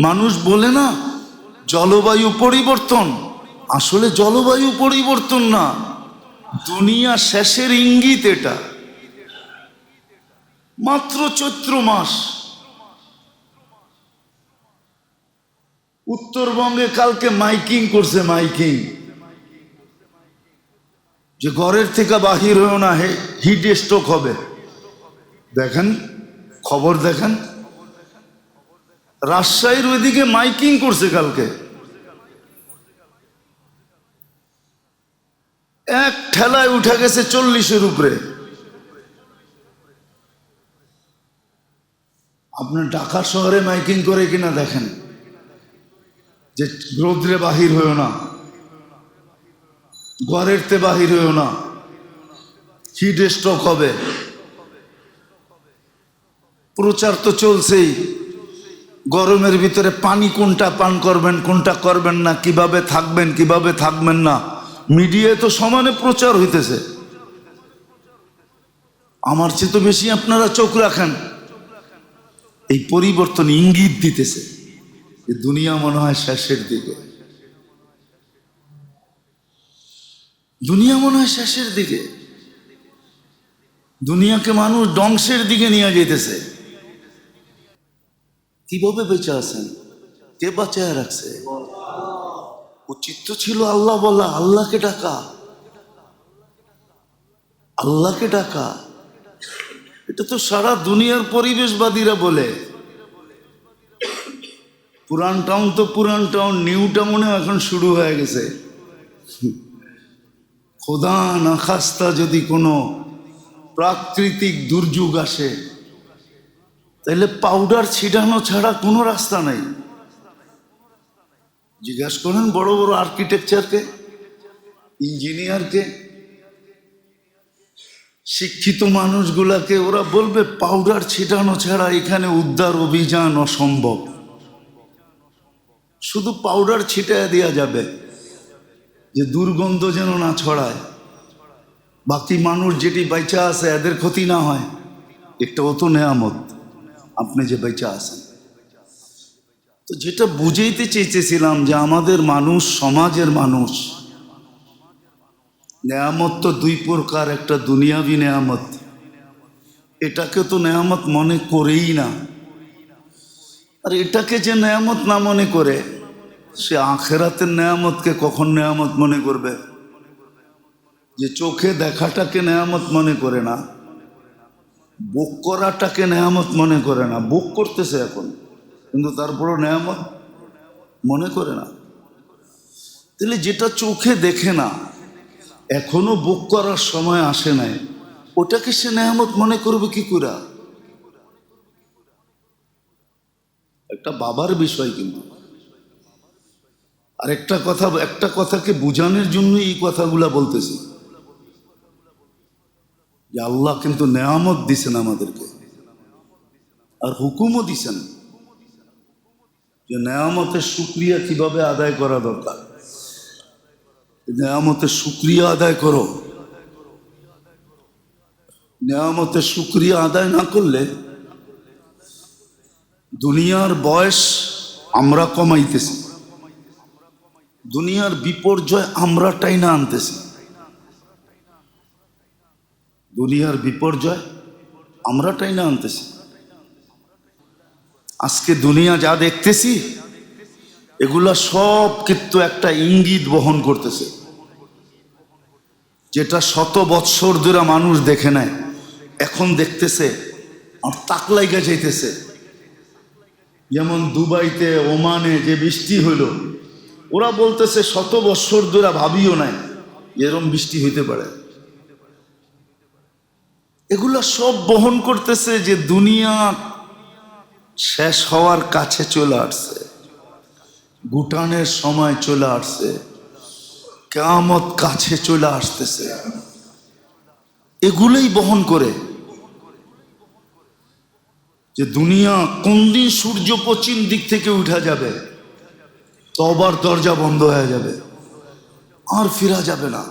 মানুষ বলে না, জলবায়ু পরিবর্তন। আসলে জলবায়ু পরিবর্তন না, দুনিয়া শেষের ইঙ্গিত এটা। মাত্র চৈত্র মাস। উত্তরবঙ্গে কালকে মাইকিং করছে মাইকিং। যে ঘরের থেকে বাহির হয়েও না হিট স্ট্রোক হবে। দেখেন, খবর দেখেন। রাজশাহীর ওইদিকে মাইকিং করছে কালকে। এক ঠেলায় উঠে গেছে চল্লিশের উপরে। আপনার ঢাকা শহরে মাইকিং করে কিনা দেখেন, যে রৌদ্রে বাহির হয়েও না ঘরের তে বাহির হয়েও না, হিট স্ট্রোক হবে। প্রচার তো চলছেই। গরমের ভিতরে পানি কোনটা পান করবেন, কোনটা করবেন না, কীভাবে থাকবেন কীভাবে থাকবেন না? মিডিয়ায় তো সমানে প্রচার হইতেছে। আমার চেয়ে তো বেশি আপনারা চোখ রাখেন। এই পরিবর্তন ইঙ্গিত দিতেছে যে দুনিয়া মনে হয় শেষের দিকে। দুনিয়া মনে হয় শেষের দিকে। দুনিয়াকে মানুষ ধ্বংসের দিকে নিয়ে যেতেছে কীভাবে বেঁচে আছেন? কে বাঁচায় রাখছে? উচিত তো ছিল আল্লাহ বলা, আল্লাহকে ডাকা। আল্লাহকে ডাকা। এটা তো সারা দুনিয়ার পরিবেশবাদীরা বলে। পুরান টাউন তো পুরান টাউন, নিউ টাউনে এখন শুরু হয়ে গেছে। খোদা না খাস্তা যদি কোনো প্রাকৃতিক দুর্যোগ আসে তাহলে পাউডার ছিটানো ছাড়া কোনো রাস্তা নেই। জিজ্ঞাসা করেন বড় বড় আর্কিটেকচারকে ইঞ্জিনিয়ারকে শিক্ষিত মানুষগুলাকে, ওরা বলবে পাউডার ছিটানো ছাড়া এখানে উদ্ধার অভিযান অসম্ভব। শুধু পাউডার ছিটায় দেওয়া যাবে, যে দুর্গন্ধ যেন না ছড়ায়। বাকি মানুষ যেটি বাইচা আছে, এদের ক্ষতি না হয়, একটা অত নেয়ামত। আপনি যে বেচা আছেন। তো যেটা বুঝাইতে চেয়েছিলাম যে আমাদের মানুষ সমাজের মানুষ, নেয়ামত তো দুই প্রকার, একটা দুনিয়াবি নেয়ামত। এটাকে তো নেয়ামত মনে করেই না। আর এটাকে যে নেয়ামত না মনে করে, সে আখেরাতের নেয়ামতকে কখন নেয়ামত মনে করবে? যে চোখে দেখাটাকে নেয়ামত মনে করে না। বুক করাটাকে নেয়ামত মনে করে না। বুক করতেছে এখন, কিন্তু তারপরও নেয়ামত মনে করে না। তাহলে যেটা চোখে দেখে না, এখনও বুক করার সময় আসে নাই, ওটাকে সে নেয়ামত মনে করবে কি করে? একটা বাবার বিষয় কিন্তু। আর একটা কথা, একটা কথাকে বোঝানোর জন্য এই কথাগুলা বলতেছি। যে আল্লাহ কিন্তু নেয়ামত দিছেন আমাদেরকে। আর হুকুমও দিছেন। যে নেয়ামতের সুক্রিয়া কীভাবে আদায় করা দরকার? নেয়ামতের সুক্রিয়া আদায় করো। নেয়ামতের সুক্রিয়া আদায় না করলে দুনিয়ার বয়স আমরা কমাইতেছি। দুনিয়ার বিপর্যয় আমরা টাইনা আনতেছি। দুনিয়ার বিপর্যয় আমরা টাইনা আনতেছি। আজকে দুনিয়া যা দেখতেছি, এগুলা সব কিন্তু একটা ইঙ্গিত বহন করতেছে। যেটা শত বৎসর ধরে মানুষ দেখে নেয়, এখন দেখতেছে আর তাকলাইগা যাইতেছে। যেমন দুবাইতে, ওমানে যে বৃষ্টি হইল, ওরা বলতেছে শত বৎসর ধরে ভাবিও নাই, এরম বৃষ্টি হইতে পারে। এগুলা সব বহন করতেছে যে দুনিয়া শেষ হওয়ার কাছে চলে আসছে। গুটানের সময় চলে আসছে। কেয়ামত কাছে চলে আসতেছে। এগুলোই বহন করে যে দুনিয়া কোন দিন সূর্য পশ্চিম দিক থেকে উঠা যাবে, তবার দরজা বন্ধ হয়ে যাবে, আর ফিরা যাবে না।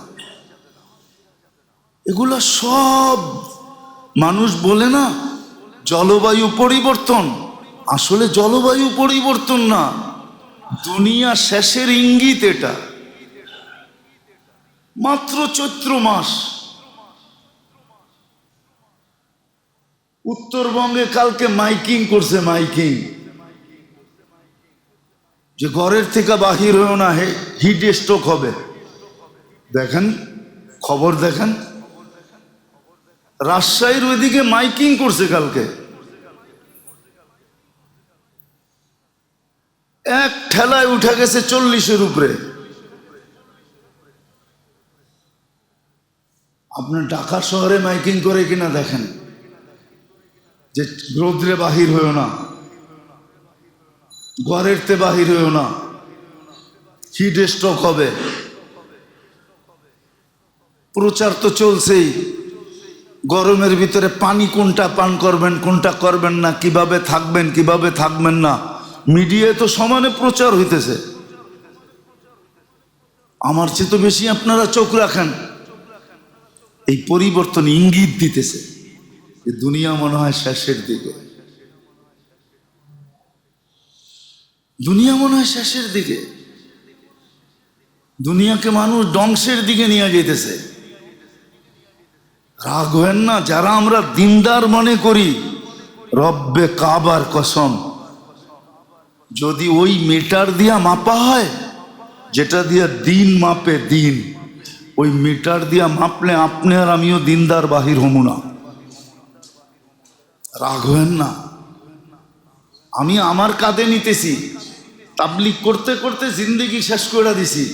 এগুলা সব মানুষ বলে না, জলবায়ু পরিবর্তন। আসলে জলবায়ু পরিবর্তন না, দুনিয়া শেষের ইঙ্গিত এটা। মাত্র চৈত্র মাস। উত্তরবঙ্গে কালকে মাইকিং করছে মাইকিং। যে ঘরের থেকে বাহির হয়েও না, হে হিট স্ট্রোক হবে। দেখেন, খবর দেখেন। রাজশাহীর ওইদিকে মাইকিং করছে কালকে। এক ঠেলায় উঠে গেছে চল্লিশের উপরে। আপনার ঢাকা শহরে মাইকিং করে কিনা দেখেন, যে রৌদ্রে বাহির হয়েও না ঘরের তে বাহির হয়েও না, হিট স্ট্রোক হবে। প্রচার তো চলছেই। গরমের ভিতরে পানি কোনটা পান করবেন, কোনটা করবেন না, কীভাবে থাকবেন কীভাবে থাকবেন না? মিডিয়ায় তো সমানে প্রচার হইতেছে। আমার চেয়ে তো বেশি আপনারা চোখ রাখেন। এই পরিবর্তন ইঙ্গিত দিতেছে যে দুনিয়া মনে হয় শেষের দিকে। দুনিয়া মনে হয় শেষের দিকে। দুনিয়াকে মানুষ ধ্বংসের দিকে নিয়ে যেতেছে রাগ হেন না, যারা আমরা দিনদার মনে করি, রব্বে কাবার কসম। যদি ওই মিটার দিয়া মাপা হয়, যেটা দিয়া দিন মাপে দিন, ওই মিটার দিয়া মাপলে আপনি আর আমিও দিনদার বাহির হমু না। রাগ হেন না। আমি আমার কাঁধে নিতেছি তাবলিক করতে করতে জিন্দগি শেষ করে দিছি,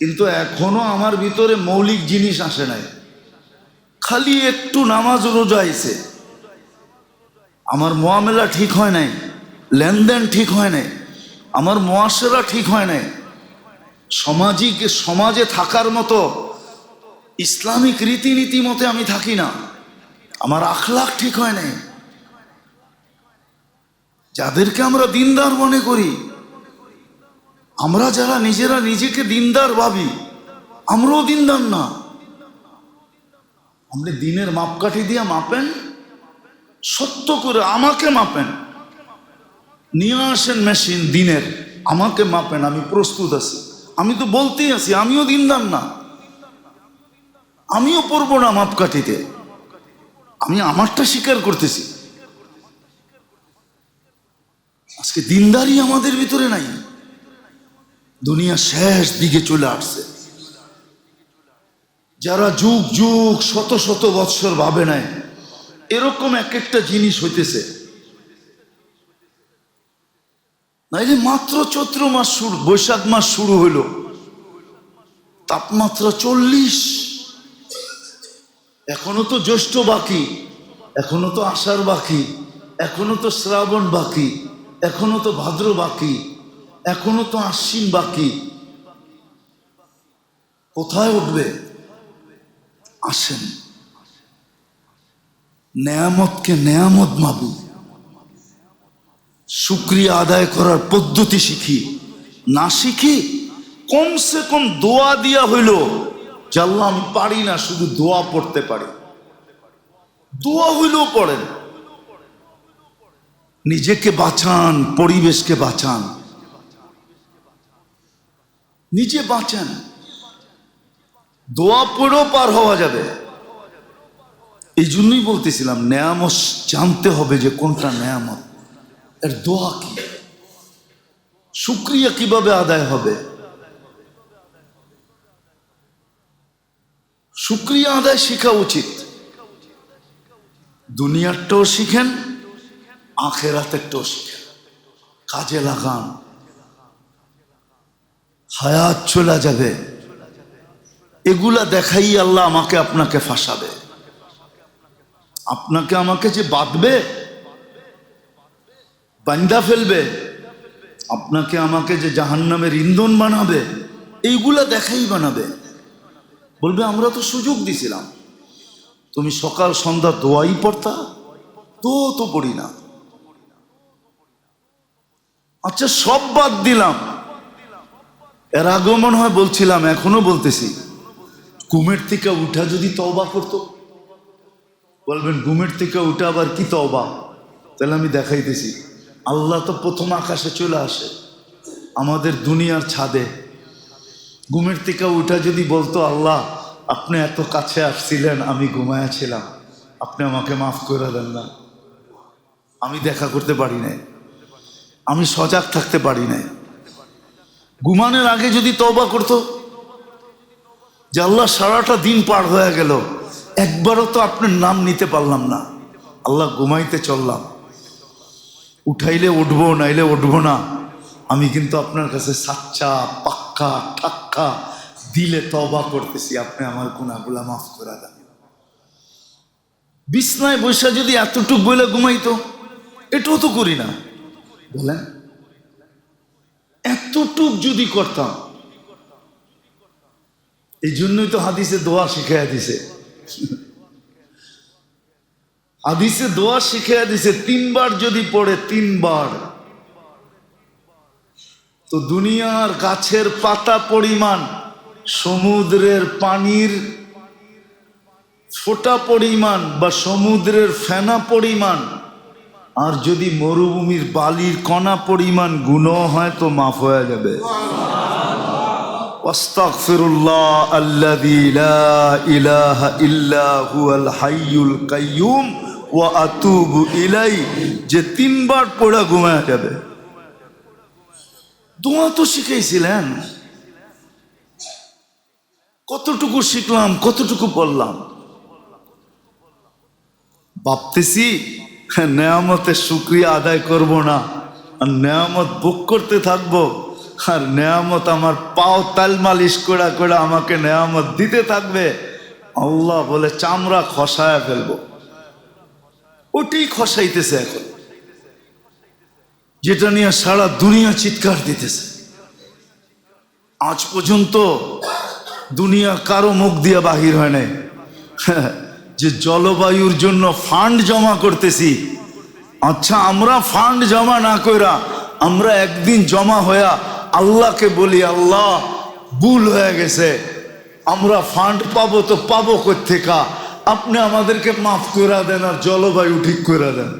কিন্তু এখনও আমার ভিতরে মৌলিক জিনিস আসে নাই। খালি একটু নামাজ রোজা আইছে। আমার মোয়ামেলা ঠিক হয় নাই, লেনদেন ঠিক হয় নাই, আমার মোয়াশেরা ঠিক হয় নাই। সামাজিক সমাজে থাকার মতো ইসলামিক রীতিনীতি মতে আমি থাকি না। আমার আখলাখ ঠিক হয় নাই। যাদেরকে আমরা দিনদার মনে করি, আমরা যারা নিজেরা নিজেকে দিনদার ভাবি, আমরাও দিনদার না। আপনি দিনের মাপকাঠি দিয়ে মাপেন, সত্য করে আমাকে মাপেন। নিয়ে আসেন মেশিন দিনের, আমাকে মাপেন, আমি প্রস্তুত আছি। আমি তো বলতেই আছি, আমিও দিনদার না। আমিও পড়ব না মাপকাঠিতে। আমি আমারটা স্বীকার করতেছি। আজকে দিনদারি আমাদের ভিতরে নাই। দুনিয়া শেষ দিকে চলে আসছে। যারা যুগ যুগ, শত শত বৎসর ভাবে নাই, এরকম এক একটা জিনিস হইতেছে। নাইলে মাত্র চৈত্র মাস শুরু, বৈশাখ মাস শুরু হইল। তাপমাত্রা চল্লিশ। এখনও তো জ্যৈষ্ঠ বাকি, এখনও তো আষাঢ় বাকি, এখনও তো শ্রাবণ বাকি, এখনও তো ভাদ্র বাকি, এখনও তো আশ্বিন বাকি। কোথায় উঠবে? আসেন। নেয়ামতকে নেয়ামত ভাবি শুক্রিয়া আদায় করার পদ্ধতি শিখি। না শিখি, কমসে কম দোয়া দিয়া হইল জানলাম আমি পারি না, শুধু দোয়া পড়তে পারি। দোয়া হইলেও পড়েন। নিজেকে বাঁচান, পরিবেশকে বাঁচান। নিজে বাঁচান। দোয়া পড়েও পার হওয়া যাবে। এই জন্যই বলতেছিলাম, নেয়ামত জানতে হবে যে কোনটা নেয়ামত। এর দোয়া কি? শুক্রিয়া কীভাবে আদায় হবে? শুক্রিয়া আদায় শেখা উচিত। দুনিয়ারটাও শিখেন, আখেরাতেরটাও শিখেন। কাজে লাগান। হায়াত চলে যাবে। এগুলা দেখাই আল্লাহ আমাকে আপনাকে ফাঁসাবে। আপনাকে আমাকে যে বাঁধবে, বান্দা ফেলবে, আপনাকে আমাকে যে জাহান্নামের ইন্ধন বানাবে, এইগুলা দেখাই বানাবে। বলবে, আমরা তো সুযোগ দিছিলাম। তুমি সকাল সন্ধ্যা দোয়াই পড়তা, তো তো পড়ি না। আচ্ছা সব বাদ দিলাম। এর আগেও মনে হয় বলছিলাম, এখনও বলতেছি। ঘুমের থেকে উঠা যদি তওবা করতো? বলবেন, ঘুমের থেকে উঠা আবার কি তওবা? তাহলে আমি দেখাইতেছি। আল্লাহ তো প্রথম আকাশে চলে আসে, আমাদের দুনিয়ার ছাদে। ঘুমের থেকে উঠা যদি বলতো, আল্লাহ, আপনি এত কাছে আসছিলেন, আমি ঘুমায়াছিলাম আপনি আমাকে মাফ করে দেন না। আমি দেখা করতে পারি নাই। আমি সজাগ থাকতে পারি নাই। ঘুমানোর আগে যদি তবা করতো যে আল্লাহ সারাটা দিন পার হয়ে গেল, একবারও তো আপনার নাম নিতে পারলাম না। আল্লাহ ঘুমাইতে চললাম। উঠাইলে উঠবো, নাইলে উঠবো না। আমি কিন্তু আপনার কাছে সাচ্চা, পাক্কা, ঠাক্কা, দিলে তবা করতেছি। আপনি আমার গুণাগুলা মাফ করে দেন। বিছনায় বৈশা যদি এতটুক বইলে ঘুমাইতো, এটাও তো করি না। বলেন, এতটুক যদি করতাম এই জন্যই তো হাদিসে দোয়া শিখাইয়া দিছে। হাদিসে দোয়া শিখাইয়া দিছে, তিনবার যদি পড়ে, তিনবার। তো দুনিয়ার গাছের পাতা পরিমাণ, সমুদ্রের পানির ফোটা পরিমাণ বা সমুদ্রের ফেনা পরিমাণ, আর যদি মরুভূমির বালির কণা পরিমাণ গুণ হয় তো মাফ হয়ে যাবে। واستغفر الله الذي لا اله الا هو الحي القيوم واتوب اليه যে তিনবার পড়া ঘুমায় যাবে দোয়া তো শিখাইছিলেন কতটুকু শিখলাম কতটুকু পড়লাম ভাবতেছি নেয়ামতের শুক্রিয়া আদায় করব না আর নেয়ামত বুক করতে থাকবো আর নেয়ামত আমার পাও তাল মালিশ করা করে আমাকে নেয়ামত দিতে থাকবে, আল্লাহ বলে চামড়া খসায় ফেলব। ওটাই খসাইতেছে এখন। যেটা নিয়ে সারা দুনিয়া চিৎকার দিতেছে। আজ পর্যন্ত দুনিয়া কারও মুখ দিয়ে বাহির হয় নাই। যে জলবায়ুর জন্য ফান্ড জমা করতেছি আচ্ছা আমরা ফান্ড জমা না কইরা আমরা একদিন জমা হইয়া আল্লাহকে বলি, আল্লাহ, ভুল হয়ে গেছে। আমরা ফান্ড পাবো তো পাবো কোথেকা আপনি আমাদেরকে মাফ করে দেন আর জলবায়ু ঠিক করে দেন।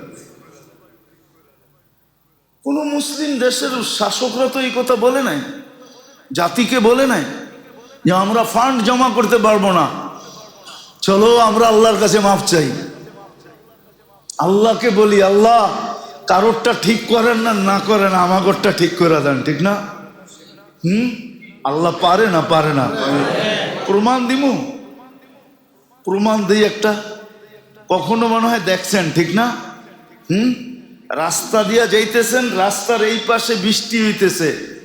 কোন মুসলিম দেশের শাসকরা তো এই কথা বলে নাই, জাতিকে বলে নাই যে আমরা ফান্ড জমা করতে পারব না। চলো, আমরা আল্লাহর কাছে মাফ চাই। আল্লাহকে বলি, আল্লাহ, কারোরটা ঠিক করেন না না করেন, আমাগরটা ঠিক করে দেন। ঠিক না? হুম? আল্লাহ পারে না পারে না। প্রমাণ দিমু? প্রমাণ দিই একটা। কখনো মনে হয় দেখছেন, ঠিক না? হুম? রাস্তা দিয়া যাইতেছেন, রাস্তার এই পাশে বৃষ্টি হইতেছে।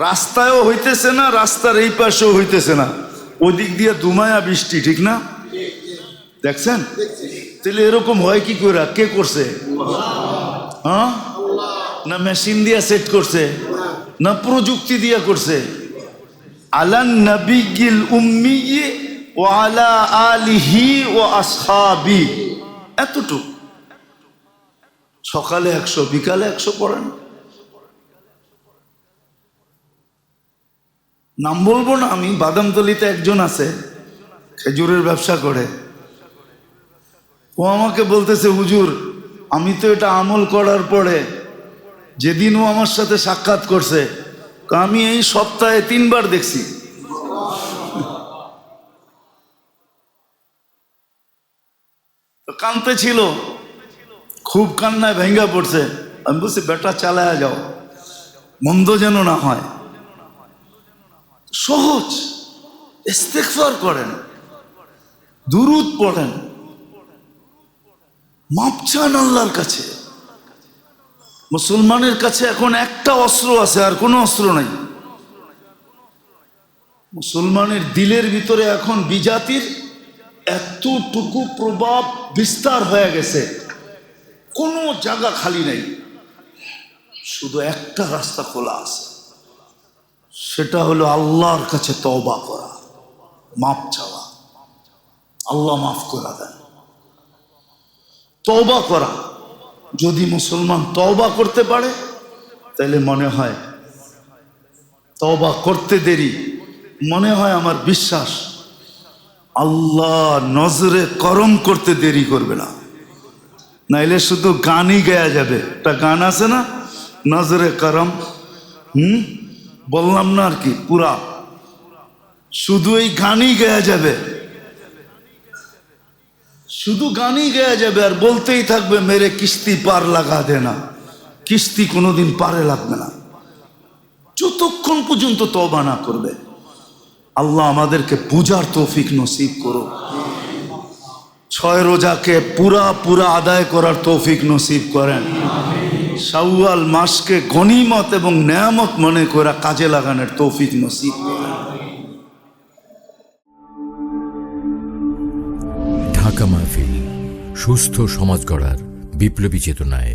রাস্তায়ও হইতেছে না, রাস্তার এই পাশেও হইতেছে না। ওদিক দিয়ে দুমায়া বৃষ্টি, ঠিক না? দেখছেন? তাহলে এরকম হয় কি করে কে করছে? হ্যাঁ? না মেশিন দিয়া সেট করছে? না প্রযুক্তি দিয়া করছে। আলান নবিগিল উম্মি ও আলা আলিহি ও আসহাবি। এতটুকু। সকালে একশো, বিকালে একশো পড়েন। নাম বলব না, আমি বাদামতলিতে একজন আছে, খেজুরের ব্যবসা করে। ও আমাকে বলতেছে, হুজুর, আমি তো এটা আমল করার পরে যেদিন ও আমার সাথে সাক্ষাৎ করছে আমি এই সপ্তাহে তিনবার দেখছি। কানতে ছিল, খুব কান্নায় ভেঙ্গা পড়ছে। আমি বলছি, বেটা, চালায়া যাও। মন্দ যেন না হয়। সহজ। ইস্তেকফার করেন। দুরুদ পড়েন। মাপ চান আল্লাহর কাছে। মুসলমানের কাছে এখন একটা অস্ত্র আছে, আর কোনো অস্ত্র নাই। মুসলমানের দিলের ভিতরে এখন বিজাতির এতটুকু প্রভাব বিস্তার হয়ে গেছে। কোনো জায়গা খালি নেই। শুধু একটা রাস্তা খোলা আছে। সেটা হলো আল্লাহর কাছে তওবা করা, মাপ চাওয়া। আল্লাহ মাফ করা দেন। তওবা করা। যদি মুসলমান তওবা করতে পারে, তাহলে মনে হয় তওবা করতে দেরি। মনে হয় আমার বিশ্বাস, আল্লাহ নজরে করম করতে দেরি করবে না। নাইলে শুধু গানই গায়া যাবে। একটা গান আছে না? নজরে করম। হুম? বললাম না আর কি, পুরা। শুধু এই গানই গায়া যাবে। শুধু গানই গায়া যাবে আর বলতেই থাকবে, মেরে কিস্তি পার লাগা দে না। কিস্তি কোনোদিন পারে লাগবে না। যতক্ষণ পর্যন্ত তবা না করবে, আল্লাহ আমাদেরকে পূজার তৌফিক নসিব করো ছয় রোজাকে পুরা পুরা আদায় করার তৌফিক নসিব করেন। শাওয়াল মাসকে গনিমত এবং নেয়ামত মনে করে কাজে লাগানোর তৌফিক নসিব। সুস্থ সমাজ গড়ার বিপ্লবী চেতনায়